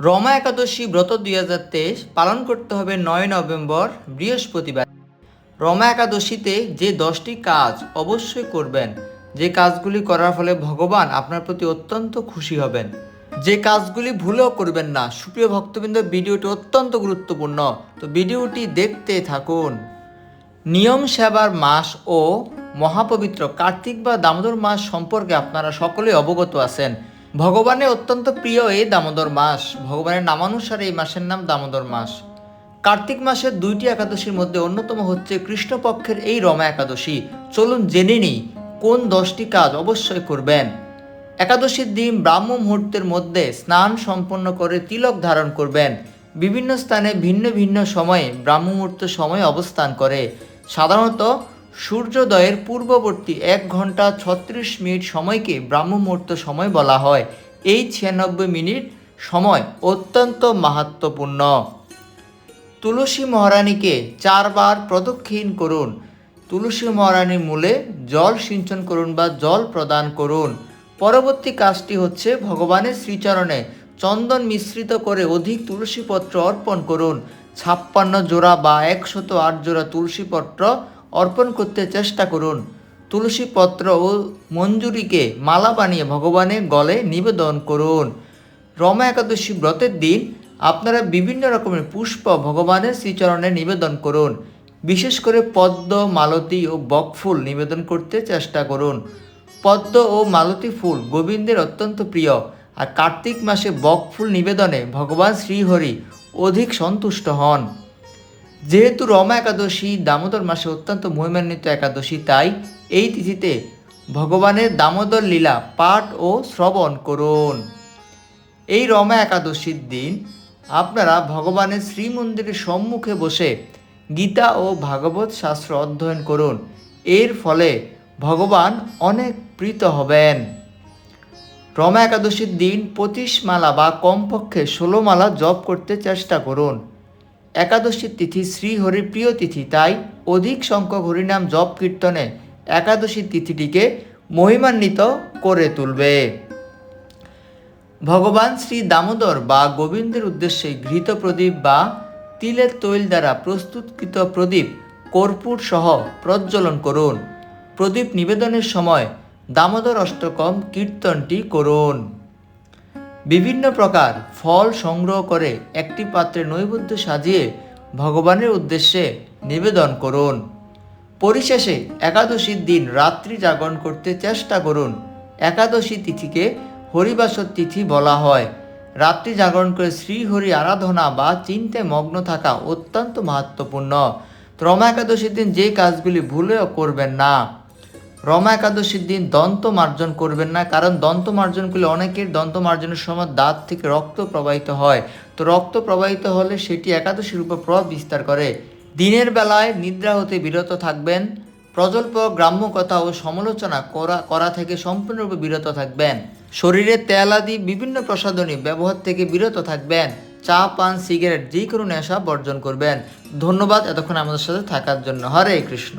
রমা একাদশী ব্রত দুই হাজার তেইশ পালন করতে হবে নয় নভেম্বর, বৃহস্পতিবার। রমা একাদশীতে যে দশটি কাজ অবশ্যই করবেন। যে কাজগুলি করার ফলে ভগবান আপনার প্রতি অত্যন্ত খুশি হবেন। যে কাজগুলি ভুলেও করবেন না, সুপ্রিয় ভক্তবৃন্দ, ভিডিওটি অত্যন্ত গুরুত্বপূর্ণ। তো ভিডিওটি দেখতে থাকুন। নিয়ম সেবার মাস ও মহাপবিত্র কার্তিক বা দামোদর মাস সম্পর্কে আপনারা সকলেই অবগত আছেন। ভগবানের অত্যন্ত প্রিয় এই দামোদর মাস। ভগবানের নামানুসারে এই মাসের নাম দামোদর মাস। কার্তিক মাসের দুইটি একাদশীর মধ্যে অন্যতম হচ্ছে কৃষ্ণপক্ষের এই রমা একাদশী। চলুন জেনে নিই, কোন দশটি কাজ অবশ্যই করবেন? একাদশীর দিন ব্রাহ্ম মুহূর্তের মধ্যে স্নান সম্পন্ন করে তিলক ধারণ করবেন। বিভিন্ন স্থানে ভিন্ন ভিন্ন সময়ে ব্রাহ্ম মুহূর্ত সময় অবস্থান করে। সাধারণত সূর্যোদয়ের পূর্ববর্তী এক ঘণ্টা ছত্রিশ মিনিট সময়কে ব্রাহ্ম মুহূর্ত সময় বলা হয়। এই ছিয়ানব্বই মিনিট সময় অত্যন্ত মাহাত্মপূর্ণ তুলসী মহারানীকে চারবার প্রদক্ষিণ করুন। তুলসী মহারানীর মূলে জল সিঞ্চন করুন বা জল প্রদান করুন। পরবর্তী কাজটি হচ্ছে ভগবানের শ্রীচরণে চন্দন মিশ্রিত করে অধিক তুলসীপত্র অর্পণ করুন। ছাপ্পান্ন জোড়া বা একশত আট জোড়া তুলসীপত্র অর্পণ করতে চেষ্টা করুন। তুলসী পত্র ও মঞ্জুরিকে মালা বানিয়ে ভগবানের গলে নিবেদন করুন। রমা একাদশী ব্রতের দিন আপনারা বিভিন্ন রকমের পুষ্প ভগবানের শ্রীচরণে নিবেদন করুন। বিশেষ করে পদ্ম, মালতী ও বকফুল নিবেদন করতে চেষ্টা করুন। পদ্ম ও মালতী ফুল গোবিন্দের অত্যন্ত প্রিয়। আর কার্তিক মাসে বকফুল নিবেদনে ভগবান শ্রীহরি অধিক সন্তুষ্ট হন। যেহেতু রমা একাদশী, দামোদর মাসে অত্যন্ত মহিমান্বিত একাদশী, তাই এই তিথিতে ভগবানের দামোদর লীলা পাঠ ও শ্রবণ করুন। এই রমা একাদশীর দিন আপনারা ভগবানের শ্রীমন্দিরের সম্মুখে বসে গীতা ও ভাগবত শাস্ত্র অধ্যয়ন করুন। এর ফলে ভগবান অনেক প্রীত হবেন। রমা একাদশীর দিন পঁচিশ মালা বা কমপক্ষে ষোলো মালা জপ করতে চেষ্টা করুন। একাদশীর তিথি শ্রীহরির প্রিয় তিথি, তাই অধিক সংখ্যক হরিনাম জপ কীর্তনে একাদশীর তিথিটিকে মহিমান্বিত করে তুলবে। ভগবান শ্রী দামোদর বা গোবিন্দের উদ্দেশ্যে ঘৃত প্রদীপ বা তিলের তৈল দ্বারা প্রস্তুতকৃত প্রদীপ কর্পূর সহ প্রজ্বলন করুন। প্রদীপ নিবেদনের সময় দামোদর অষ্টকম কীর্তনটি করুন। বিভিন্ন প্রকার ফল সংগ্রহ করে একটি পাত্রে নৈবেদ্য সাজিয়ে ভগবানের উদ্দেশ্যে নিবেদন করুন। পরিশেষে একাদশীর দিন রাত্রি জাগরণ করতে চেষ্টা করুন। একাদশী তিথিকে হরিবাসর তিথি বলা হয়। রাত্রি জাগরণ করে শ্রীহরি আরাধনা বা চিন্তে মগ্ন থাকা অত্যন্ত মাহাত্মপূর্ণ ত্রমা একাদশীর দিন যে কাজগুলি ভুলেও করবেন না। রমা একাদশীর দিন দন্ত মার্জন করবেন না, কারণ দন্ত মার্জন করলে অনেকের দন্ত মার্জনের সময় দাঁত থেকে রক্ত প্রবাহিত হয়। তো রক্ত প্রবাহিত হলে সেটি একাদশীর উপর প্রভাব বিস্তার করে। দিনের বেলায় নিদ্রা হতে বিরত থাকবেন, প্রজল্প, গ্রাম্য কথা ও সমালোচনা করা করা থেকে সম্পূর্ণরূপে বিরত থাকবেন। শরীরে তেল আদি বিভিন্ন প্রসাধনী ব্যবহার থেকে বিরত থাকবেন। চা, পান, সিগারেট যে কোনো নেশা বর্জন করবেন। ধন্যবাদ এতক্ষণ আমাদের সাথে থাকার জন্য। হরে কৃষ্ণ।